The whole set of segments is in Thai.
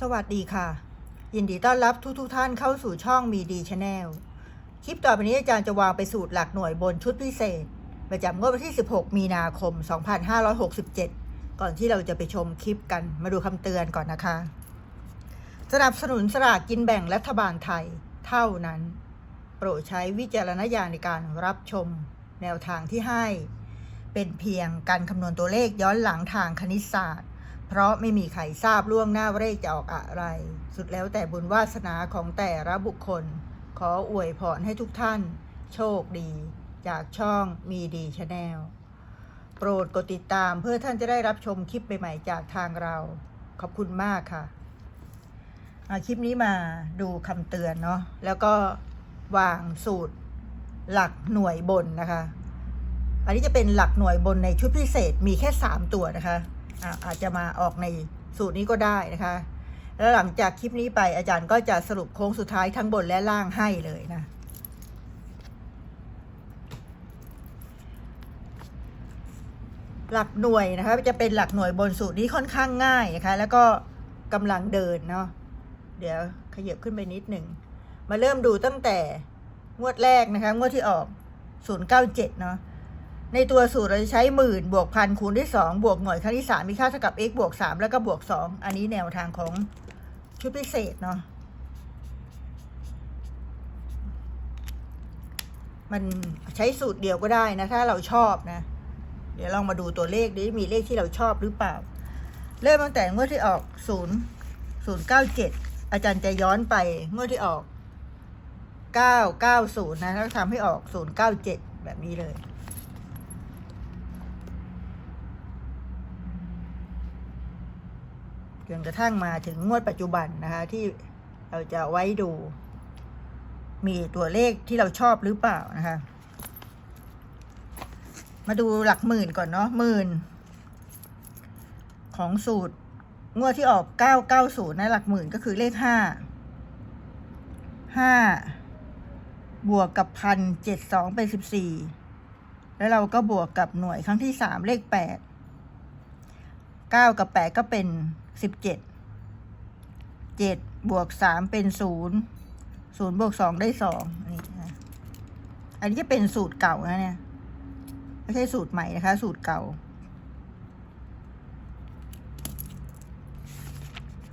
สวัสดีค่ะ ยินดีต้อนรับทุกทุกท่านเข้าสู่ช่องมีดีชาแนลคลิปต่อไปนี้อาจารย์จะวางไปสูตรหลักหน่วยบนชุดพิเศษ ประจำงวดวันที่ 16 มีนาคม 2567 ก่อนที่เราจะไปชมคลิปกันมาดูคำเตือนก่อนนะคะ สนับสนุนสลากกินแบ่งรัฐบาลไทยเท่านั้น โปรดใช้วิจารณญาณในการรับชมแนวทางที่ให้ เป็นเพียงการคำนวณตัวเลขย้อนหลังทางคณิตศาสตร์ เพราะไม่มีใครทราบล่วงหน้าว่าเลขจะออกอะไร สุดแล้วแต่บุญวาสนาของแต่ละบุคคล ขออวยพรให้ทุกท่าน โชคดี จากช่องมีดีชาแนลโปรดกดติดตามเพื่อท่านจะได้รับชมคลิปใหม่ๆจากทางเรา ขอบคุณมากค่ะอะคลิปนี้มาดูคำเตือนเนาะแล้วก็วางสูตรหลักหน่วยบนนะคะ อันนี้จะเป็นหลักหน่วยบนในชุดพิเศษมีแค่ 3 ตัวนะคะ อาจจะมาออกในสูตรนี้ก็ได้นะคะ แล้วหลังจากคลิปนี้ไปอาจารย์ก็จะสรุปโค้งสุดท้ายทั้งบนและล่างให้เลยนะหลักหน่วยนะคะจะเป็นหลักหน่วยบนสูตรนี้ค่อนข้างง่ายนะคะ แล้วก็กำลังเดินเนาะเดี๋ยวขยับขึ้นไปนิดหนึ่ง มาเริ่มดูตั้งแต่งวดแรกนะคะ งวดที่ออก 097 เนาะ ในตัวสูตรเราจะใช้หมื่นบวกพันคูณด้วยสองบวกหน่วยครั้งที่สามมีค่าเท่ากับ x บวกสามแล้วก็บวกสองอันนี้แนวทางของชุดพิเศษเนาะมันใช้สูตรเดียวก็ได้นะ ถ้าเราชอบนะ เดี๋ยวลองมาดูตัวเลขดิมีเลขที่เราชอบหรือเปล่า เริ่มตั้งแต่งวดที่ออกศูนย์ศูนย์เก้าเจ็ดอาจารย์จะย้อนไปงวดที่ออกเก้าเก้าศูนย์นะแล้วทำให้ออกศูนย์เก้าเจ็ดแบบนี้เลย จนกระทั่งมาถึงงวดปัจจุบันนะคะ ที่เราจะไว้ดู มีตัวเลขที่เราชอบหรือเปล่านะคะ มาดูหลักหมื่นก่อนเนาะหมื่น ของสูตร งวดที่ออกเก้าเก้าศูนย์นะหลักหมื่นก็คือเลขห้าห้าบวกกับพันเจ็ดสองเป็นสิบสี่แล้วเราก็บวกกับหน่วยครั้งที่สามเลขแปดเก้ากับแปดก็เป็น สิบเจ็ดเจ็ดบวกสามเป็นศูนย์ศูนย์บวกสองได้สองนี่นะอันนี้จะเป็นสูตรเก่านะเนี่ยไม่ใช่สูตรใหม่นะคะ สูตรเก่า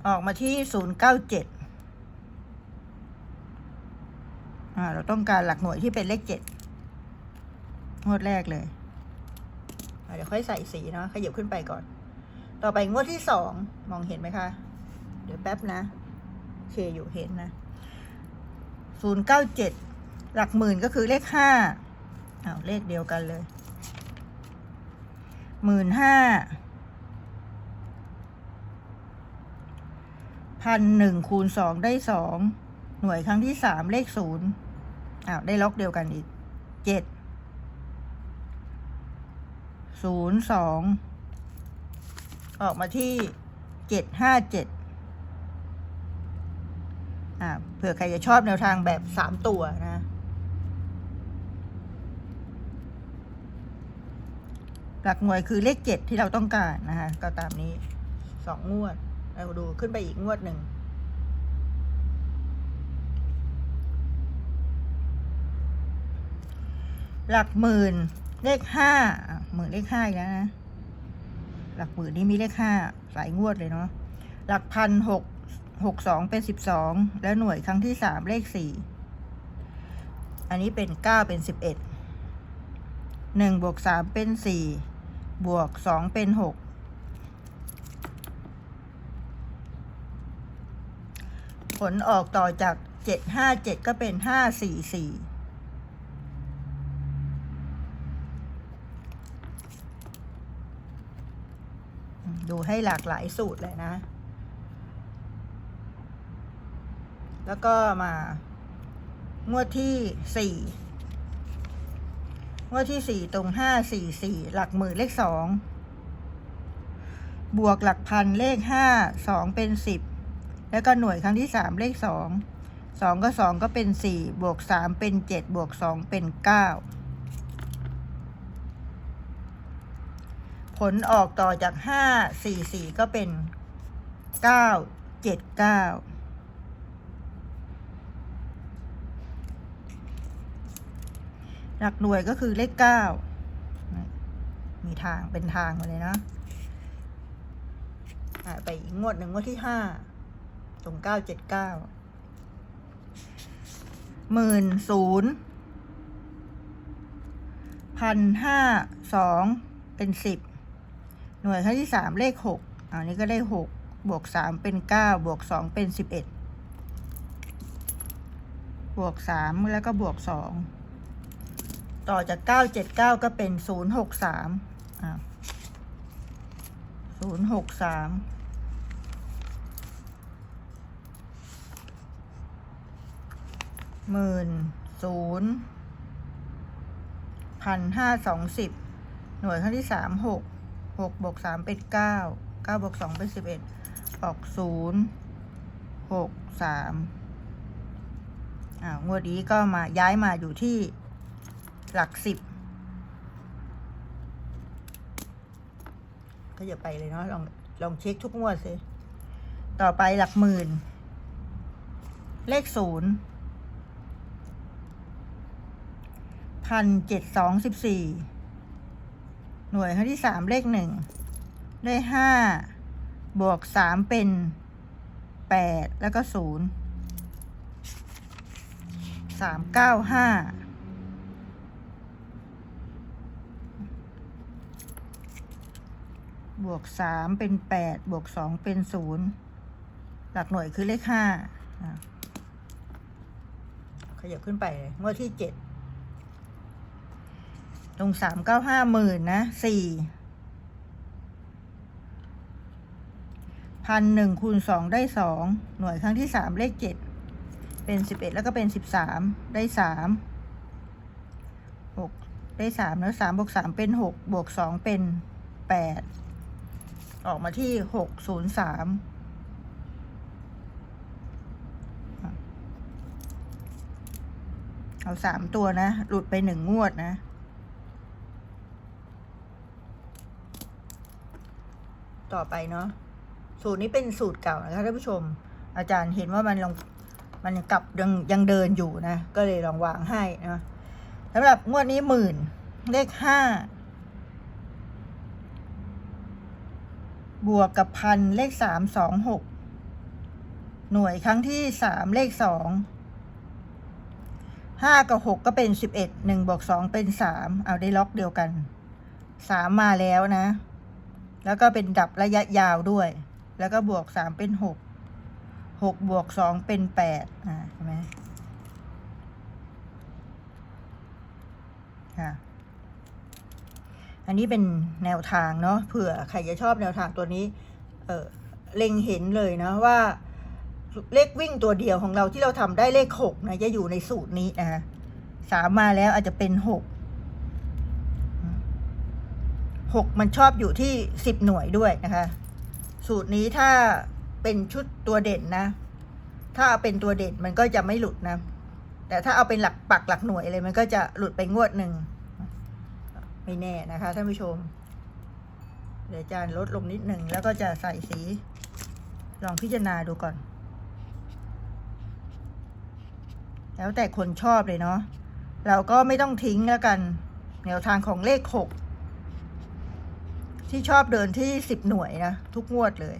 ออกมาที่ศูนย์เก้าเจ็ดเราต้องการหลักหน่วยที่เป็นเลขเจ็ดงวดแรกเลย เดี๋ยวค่อยใส่สีเนาะขยับขึ้นไปก่อน ต่อไปงวดที่สองมองเห็นไหมคะ เดี๋ยวแป๊บนะ โอเคอยู่เห็นนะศูนย์เก้าเจ็ดหลักหมื่นก็คือเลขห้าอ้าวเลขเดียวกันเลยหมื่นห้าพันหนึ่งคูณสองได้สองหน่วยครั้งที่สามเลขศูนย์อ้าวได้ล็อกเดียวกันอีกเจ็ดศูนย์สอง ออกมาที่เจ็ดห้าเจ็ดอ่าเผื่อใครจะชอบแนวทางแบบสามตัวนะหลักหน่วยคือเลขเจ็ดที่เราต้องการนะคะก็ตามนี้สองงวด เราดูขึ้นไปอีกงวดหนึ่งหลักหมื่นเลขห้าหมื่นเลขห้าอีกแล้วนะ หลักหมื่นนี้มีเลขห้าสายงวดเลยเนาะหลักพันหกหกสองเป็นสิบสองแล้วหน่วยครั้งที่สามเลขสี่อันนี้เป็นเก้าเป็นสิบเอ็ดหนึ่งบวกสามเป็นสี่บวกสองเป็นหกผลออกต่อจากเจ็ดห้าเจ็ดก็เป็นห้าสี่สี่ ดูให้หลากหลายสูตรเลยนะ แล้วก็มางวดที่สี่งวดที่สี่ตรงห้าสี่สี่หลักหมื่นเลขสองบวกหลักพันเลขห้าสองเป็นสิบแล้วก็หน่วยครั้งที่สามเลขสองสองก็สองก็เป็นสี่บวกสามเป็นเจ็ดบวกสองเป็นเก้า ผลออกต่อจากห้าสี่สี่ก็เป็นเก้าเจ็ดเก้าหลักหน่วยก็คือเลขเก้ามีทางเป็นทางมาเลยนะไปอีกงวดหนึ่งงวดที่ห้าตรงเก้าเจ็ดเก้าหมื่นศูนย์พันห้าสองเป็นสิบ หน่วยครั้งที่สามเลขหกอันนี้ก็ได้หกบวกสามเป็นเก้าบวกสองเป็นสิบเอ็ดบวกสามแล้วก็บวกสองต่อจากเก้าเจ็ดเก้าก็เป็นศูนย์หกสามอ่าศูนย์หกสามหมื่นศูนย์พันห้าสองสิบหน่วยครั้งที่สามหก กบวกสามเป็นเก้าเก้าบวกสองเป็นสิบเอ็ดออกศูนย์หกสามอ่างวดนี้ก็มาย้ายมาอยู่ที่หลักสิบก็อย่าไปเลยเนาะลองลองเช็คทุกงวดสิต่อไปหลักหมื่น เลขศูนย์พันเจ็ดสองสิบสี่ หน่วยครั้งที่สามเลขหนึ่งได้ห้าบวกสามเป็นแปดแล้วก็ศูนย์สามเก้าห้าบวกสามเป็นแปดบวกสองเป็นศูนย์หลักหน่วยคือเลขห้าขยับขึ้นไปเลยงวดที่เจ็ด ตรงสามเก้าห้าหมื่นนะสี่พันหนึ่งคูณสองได้สองหน่วยครั้งที่สามเลขเจ็ดเป็นสิบเอ็ดแล้วก็เป็นสิบสามได้สามหกได้สามแล้วสามบวกสามเป็นหกบวกสองเป็นแปดออกมาที่หกศูนย์สามเอาสามตัวนะ หลุดไปหนึ่งงวดนะ ต่อไปเนาะสูตรนี้เป็นสูตรเก่านะคะท่านผู้ชม อาจารย์เห็นว่ามันลองมันกลับยังยังเดินอยู่นะ ก็เลยลองวางให้นะสำหรับงวดนี้หมื่นเลขห้าบวกกับพันเลขสามสองหกหน่วยครั้งที่สามเลขสองห้ากับหกก็เป็นสิบเอ็ดหนึ่งบวกสองเป็นสามเอาได้ล็อกเดียวกันสามมาแล้วนะ แล้วก็เป็นดับระยะยาวด้วย แล้วก็บวกสามเป็นหกหกบวกสองเป็นแปดอ่าใช่ไหมอะอันนี้เป็นแนวทางเนาะเผื่อใครจะชอบแนวทางตัวนี้ เออเล็งเห็นเลยนะว่าเลขวิ่งตัวเดียวของเราที่เราทำได้เลขหกนะจะอยู่ในสูตรนี้นะสามมาแล้วอาจจะเป็นหก หกมันชอบอยู่ที่สิบหน่วยด้วยนะคะ สูตรนี้ถ้าเป็นชุดตัวเด่นนะ ถ้าเอาเป็นตัวเด่นมันก็จะไม่หลุดนะ แต่ถ้าเอาเป็นหลักปักหลักหน่วยเลยมันก็จะหลุดไปงวดหนึ่งไม่แน่นะคะท่านผู้ชม เดี๋ยวจารย์ลดลงนิดหนึ่งแล้วก็จะใส่สี ลองพิจารณาดูก่อน แล้วแต่คนชอบเลยเนาะเราก็ไม่ต้องทิ้งแล้วกัน แนวทางของเลขหก ที่ชอบเดินที่สิบหน่วยนะ ทุกงวดเลย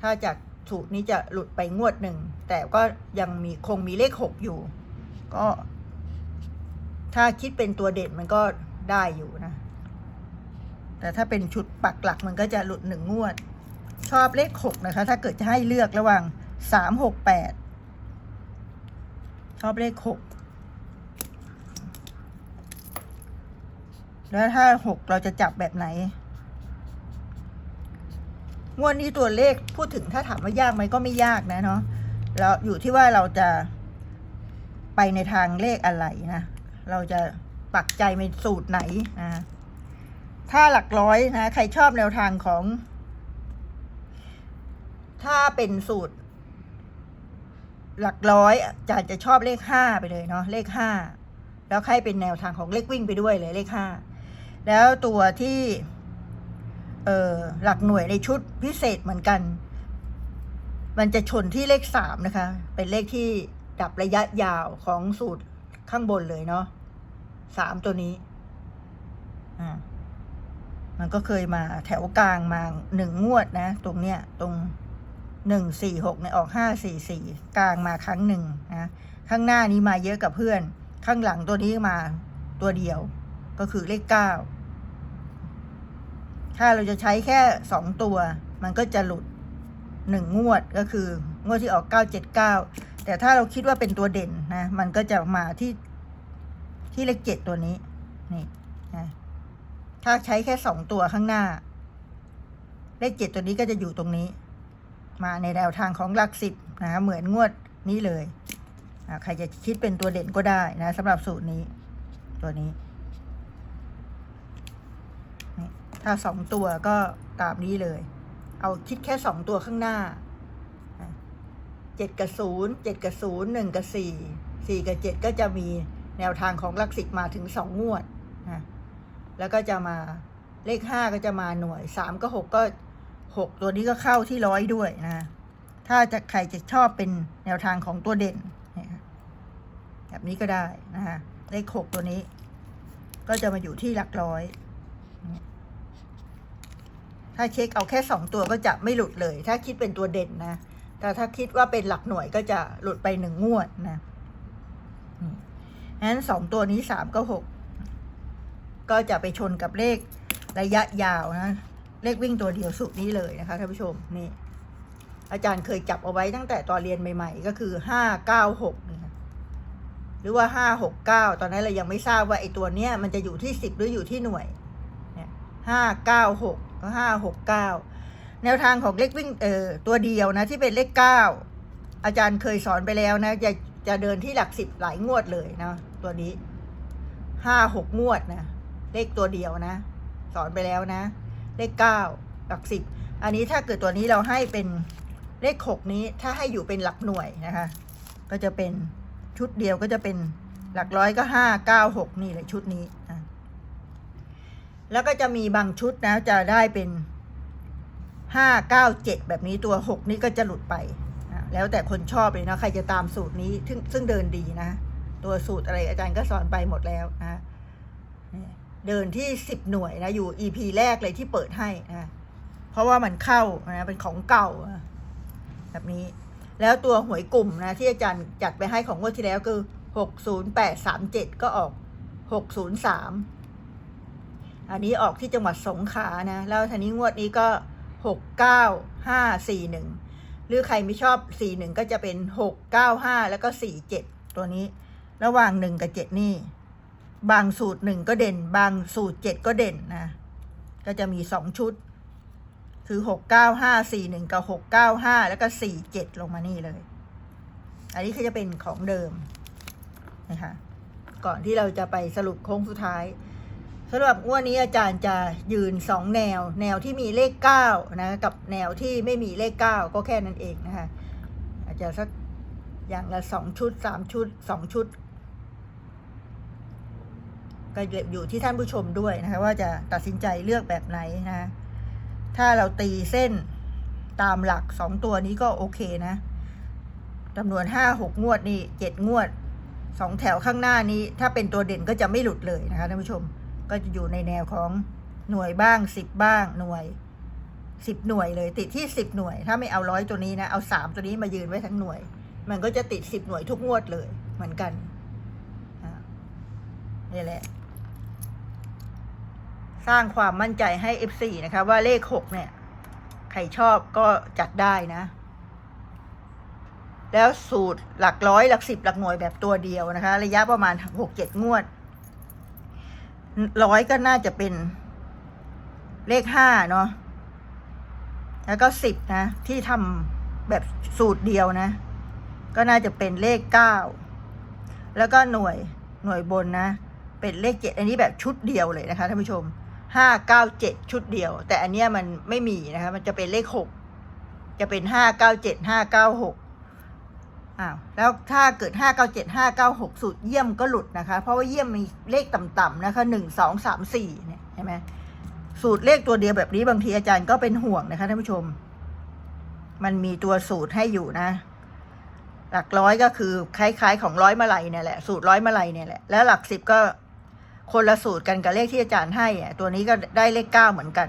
ถ้าจากสูตรนี้จะหลุดไปงวดหนึ่ง แต่ก็ยังมีคงมีเลขหกอยู่ ก็ ถ้าคิดเป็นตัวเด่นมันก็ได้อยู่นะ แต่ถ้าเป็นชุดปักหลักมันก็จะหลุดหนึ่งงวด ชอบเลขหกนะคะ ถ้าเกิดจะให้เลือกระหว่างสามหกแปดชอบเลขหก แล้วถ้าหกเราจะจับแบบไหน งวดนี้ตัวเลขพูดถึงถ้าถามว่ายากไหมก็ไม่ยากนะเนาะแล้วอยู่ที่ว่าเราจะไปในทางเลขอะไรนะ เราจะปักใจในสูตรไหนนะ ถ้าหลักร้อยนะ ใครชอบแนวทางของ ถ้าเป็นสูตร หลักร้อยอาจารย์จะชอบเลขห้าไปเลยเนาะเลขห้าแล้วใครเป็นแนวทางของเลขวิ่งไปด้วยเลยเลขห้า แล้วตัวที่เออหลักหน่วยในชุดพิเศษเหมือนกัน มันจะชนที่เลขสามนะคะ เป็นเลขที่ดับระยะยาวของสูตรข้างบนเลยเนาะสามตัวนี้ อ่า มันก็เคยมาแถวกลางมาหนึ่งงวดนะ ตรงเนี้ย ตรงหนึ่งสี่หกเนี่ยออกห้าสี่สี่กลางมาครั้งหนึ่งนะ ข้างหน้านี้มาเยอะกับเพื่อน ข้างหลังตัวนี้มาตัวเดียว ก็คือเลขเก้าถ้าเราจะใช้แค่สองตัว มันก็จะหลุดหนึ่งงวดก็คืองวดที่ออกเก้าเจ็ดเก้าแต่ถ้าเราคิดว่าเป็นตัวเด่นนะ มันก็จะมาที่ที่เลขเจ็ดตัวนี้ นี่นะถ้าใช้แค่สองตัวข้างหน้า เลขเจ็ดตัวนี้ก็จะอยู่ตรงนี้ มาในแนวทางของหลักสิบนะเหมือนงวดนี้เลยใครจะคิดเป็นตัวเด่นก็ได้นะสำหรับสูตรนี้ ตัวนี้นี่ ถ้าสองตัวก็ตามนี้เลย เอาคิดแค่สองตัวข้างหน้าเจ็ดกับศูนย์เจ็ดกับศูนย์หนึ่งกับสี่สี่กับเจ็ดก็จะมีแนวทางของลักสิบมาถึงสองงวดนะแล้วก็จะมาเลขห้าก็จะมาหน่วยสามก็หกก็หกตัวนี้ก็เข้าที่ร้อยด้วยนะ ถ้าจะใครจะชอบเป็นแนวทางของตัวเด่น แบบนี้ก็ได้นะคะเลขหกตัวนี้ ก็จะมาอยู่ที่หลักร้อย ถ้าเช็คเอาแค่สองตัวก็จะไม่หลุดเลย ถ้าคิดเป็นตัวเด่นนะ แต่ถ้าคิดว่าเป็นหลักหน่วยก็จะหลุดไปหนึ่งงวดนะอืมงั้นสองตัวนี้สามก็หกก็จะไปชนกับเลขระยะยาวนะ เลขวิ่งตัวเดียวสุดนี้เลยนะคะท่านผู้ชมนี่อาจารย์เคยจับเอาไว้ตั้งแต่ตอนเรียนใหม่ ๆ ก็คือห้าเก้าหกนี่ค่ะหรือว่าห้าหกเก้าตอนนั้นเรายังไม่ทราบว่าไอ้ตัวเนี้ยมันจะอยู่ที่สิบหรืออยู่ที่หน่วยเนี่ยห้าเก้าหก ห้าหกเก้าแนวทางของเลขวิ่งเออตัวเดียวนะที่เป็นเลขเก้าอาจารย์เคยสอนไปแล้วนะจะจะเดินที่หลักสิบหลายงวดเลยนะตัวนี้ห้าหกงวดนะเลขตัวเดียวนะ สอนไปแล้วนะ เลขเก้าหลักสิบอันนี้ถ้าเกิดตัวนี้เราให้เป็นเลขหกนี้ถ้าให้อยู่เป็นหลักหน่วยนะคะ ก็จะเป็นชุดเดียวก็จะเป็นหลักร้อยก็ห้าเก้าหกนี่เลยชุดนี้อะ แล้วก็จะมีบางชุดนะจะได้เป็นห้าเก้าเจ็ดแบบนี้ตัวหกนี้ก็จะหลุดไปนะแล้วแต่คนชอบเลยนะใครจะตามสูตรนี้ซึ่งซึ่งเดินดีนะ ตัวสูตรอะไรอาจารย์ก็สอนไปหมดแล้วนะเดินที่สิบหน่วยนะอยู่ EP แรกเลยที่เปิดให้นะเพราะว่ามันเข้านะเป็นของเก่าแบบนี้ แล้วตัวหวยกลุ่มนะที่อาจารย์จัดไปให้ของงวดที่แล้วคือหกศูนย์แปดสามเจ็ดก็ออกหกศูนย์สาม อันนี้ออกที่จังหวัดสงขลานะ แล้วทีนี้งวดนี้ก็หกเก้าห้าสี่หนึ่งหรือใครไม่ชอบสี่หนึ่งก็จะเป็นหกเก้าห้าแล้วก็สี่เจ็ดตัวนี้ ระหว่างหนึ่งกับเจ็ดนี่ บางสูตรหนึ่งก็เด่น บางสูตรเจ็ดก็เด่นนะ ก็จะมีสองชุด คือหกเก้าห้าสี่หนึ่งกับหกเก้าห้าแล้วก็สี่เจ็ดลงมานี่เลย อันนี้คือจะเป็นของเดิมนะคะก่อนที่เราจะไปสรุปโค้งสุดท้าย สำหรับงวดนี้อาจารย์จะยืนสองแนว แนวที่มีเลขเก้านะกับแนวที่ไม่มีเลขเก้าก็แค่นั้นเองนะคะอาจจะสักอย่างละสองชุดสามชุดสองชุด ก็อยู่ที่ท่านผู้ชมด้วยนะคะว่าจะตัดสินใจเลือกแบบไหนนะถ้าเราตีเส้นตามหลักสองตัวนี้ก็โอเคนะจำนวนห้าหกงวดนี่เจ็ดงวดสองแถวข้างหน้านี้ ถ้าเป็นตัวเด่นก็จะไม่หลุดเลยนะคะท่านผู้ชม ก็จะอยู่ในแนวของหน่วยบ้างสิบบ้างหน่วยสิบหน่วยเลย ติดที่สิบหน่วย ถ้าไม่เอาร้อยตัวนี้นะ เอาสามตัวนี้มายืนไว้ทั้งหน่วย มันก็จะติดสิบหน่วยทุกงวดเลยเหมือนกันนี่แหละ สร้างความมั่นใจให้ F4 นะคะ ว่าเลขหกเนี่ย ใครชอบก็จัดได้นะ แล้วสูตรหลักร้อยหลักสิบหลักหน่วยแบบตัวเดียวนะคะ ระยะประมาณหกเจ็ดงวด ร้อยก็น่าจะเป็นเลขห้าเนาะ แล้วก็สิบนะ ที่ทำแบบสูตรเดียวนะ ก็น่าจะเป็นเลขเก้า แล้วก็หน่วยหน่วยบนนะ เป็นเลขเจ็ดอันนี้แบบชุดเดียวเลยนะคะท่านผู้ชมห้าเก้าเจ็ดชุดเดียว แต่อันเนี้ยมันไม่มีนะคะ มันจะเป็นเลขหกจะเป็นห้าเก้าเจ็ดห้าเก้าหก อ้าวแล้วถ้าเกิดห้าเก้าเจ็ดห้าเก้าหกสูตรเยี่ยมก็หลุดนะคะ เพราะว่าเยี่ยมมีเลขต่ำๆนะคะหนึ่งสองสามสี่เนี่ยเห็นไหมสูตรเลขตัวเดียวแบบนี้บางทีอาจารย์ก็เป็นห่วงนะคะท่านผู้ชม มันมีตัวสูตรให้อยู่นะ หลักร้อยก็คือคล้ายๆ ของร้อยมาลัยเนี่ยแหละสูตรร้อยมาลัยเนี่ยแหละแล้วหลักสิบก็คนละสูตรกันกับเลขที่อาจารย์ให้อะตัวนี้ก็ได้เลขเก้าเหมือนกัน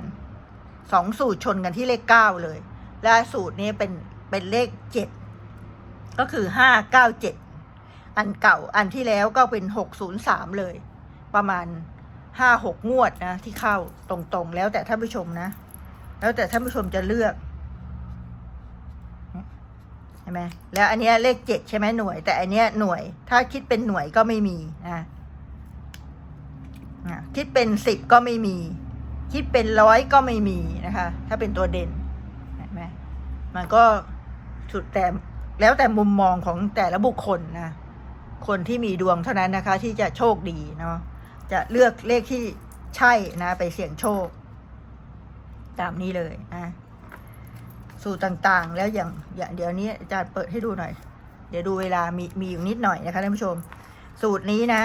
สองสูตรชนกันที่เลขเก้าเลย และสูตรนี้เป็นเป็นเลขเจ็ด ก็คือห้าเก้าเจ็ดอันเก่าอันที่แล้วก็เป็นหกศูนย์สามเลย ประมาณห้าหกงวดนะ ที่เข้าตรงๆ แล้วแต่ท่านผู้ชมนะ แล้วแต่ท่านผู้ชมจะเลือกใช่ไหมแล้วอันเนี้ยเลขเจ็ดใช่ไหมหน่วย แต่อันเนี้ยหน่วย ถ้าคิดเป็นหน่วยก็ไม่มีนะคิดเป็นสิบก็ไม่มี คิดเป็นร้อยก็ไม่มีนะคะ ถ้าเป็นตัวเด่นเห็นไหมมันก็สุดแต่ แล้วแต่มุมมองของแต่ละบุคคลนะ คนที่มีดวงเท่านั้นนะคะ ที่จะโชคดีเนาะจะเลือกเลขที่ใช่นะ ไปเสี่ยงโชค ตามนี้เลยนะสูตรต่างๆ แล้วอย่างอย่างเดี๋ยวนี้อาจารย์เปิดให้ดูหน่อย เดี๋ยวดูเวลามีมีอยู่นิดหน่อยนะคะท่านผู้ชม สูตรนี้นะ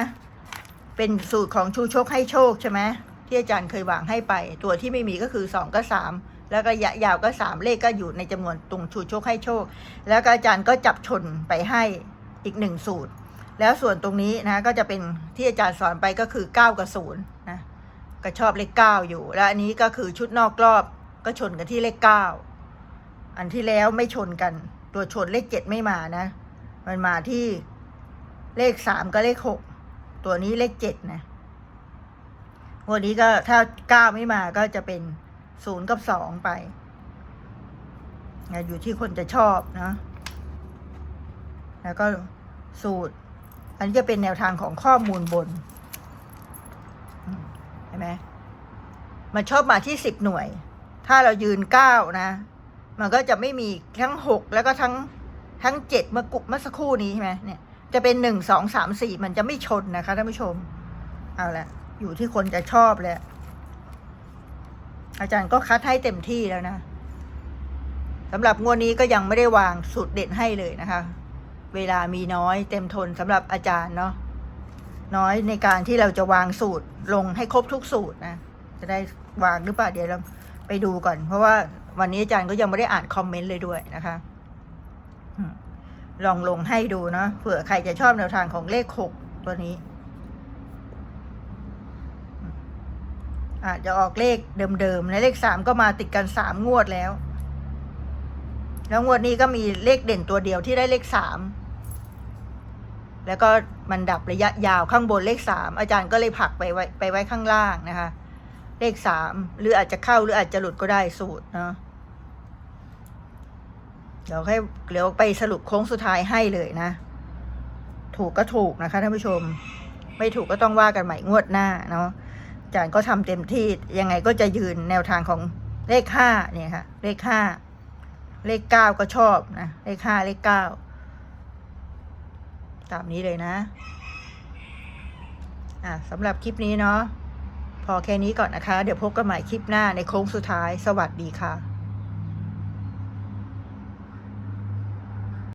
เป็นสูตรของชูโชคให้โชคใช่ไหมที่อาจารย์เคยวางให้ไป ตัวที่ไม่มีก็คือสองก็สาม แล้วก็ระยะยาวก็สามเลขก็อยู่ในจำนวนตรงชูโชคให้โชค แล้วก็อาจารย์ก็จับชนไปให้อีกหนึ่งสูตร แล้วส่วนตรงนี้นะก็จะเป็นที่อาจารย์สอนไปก็คือเก้ากับศูนย์นะก็ชอบเลขเก้าอยู่ แล้วอันนี้ก็คือชุดนอกรอบก็ชนกันที่เลขเก้าอันที่แล้วไม่ชนกัน ตัวชนเลขเจ็ดไม่มานะ มันมาที่เลขสามกับเลขหกตัวนี้เลขเจ็ดนะวันนี้ก็ถ้าเก้าไม่มาก็จะเป็น ศูนย์กับสองไปอยู่ที่คนจะชอบนะ แล้วก็สูตร อันนี้จะเป็นแนวทางของข้อมูลบนเห็นไหมมันชอบมาที่สิบหน่วย ถ้าเรายืนเก้านะ มันก็จะไม่มีทั้งหกแล้วก็ทั้งทั้งเจ็ดเมื่อกุเมื่อสักครู่นี้ใช่ไหมเนี่ย จะเป็นหนึ่งสองสามสี่มันจะไม่ชนนะคะท่านผู้ชม เอาละอยู่ที่คนจะชอบแหละ อาจารย์ก็คัดให้เต็มที่แล้วนะสำหรับงวดนี้ก็ยังไม่ได้วางสูตรเด็ดให้เลยนะคะ เวลามีน้อยเต็มทนสำหรับอาจารย์เนาะน้อยในการที่เราจะวางสูตรลงให้ครบทุกสูตรนะ จะได้วางหรือเปล่าเดี๋ยวเราไปดูก่อน เพราะว่าวันนี้อาจารย์ก็ยังไม่ได้อ่านคอมเมนต์เลยด้วยนะคะลองลงให้ดูเนาะเผื่อใครจะชอบแนวทางของเลขหกตัวนี้อืม อาจจะออกเลขเดิมๆและเลขสามก็มาติดกันสามงวดแล้ว แล้วงวดนี้ก็มีเลขเด่นตัวเดียวที่ได้เลขสามแล้วก็มันดับระยะยาวข้างบนเลขสามอาจารย์ก็เลยผลักไปไว้ไปไว้ข้างล่างนะคะ เลขสามหรืออาจจะเข้าหรืออาจจะหลุดก็ได้สูตรเนาะเดี๋ยวให้เดี๋ยวไปสรุปโค้งสุดท้ายให้เลยนะ ถูกก็ถูกนะคะท่านผู้ชม ไม่ถูกก็ต้องว่ากันใหม่งวดหน้าเนาะ จารย์ก็ทำเต็มที่ยังไงก็จะยืนแนวทางของเลขห้าเนี่ยค่ะ เลขห้าเลขเก้าก็ชอบนะเลขห้าเลขเก้าตามนี้เลยนะ อะสำหรับคลิปนี้เนาะพอแค่นี้ก่อนนะคะ เดี๋ยวพบกันใหม่คลิปหน้าในโค้งสุดท้ายสวัสดีค่ะ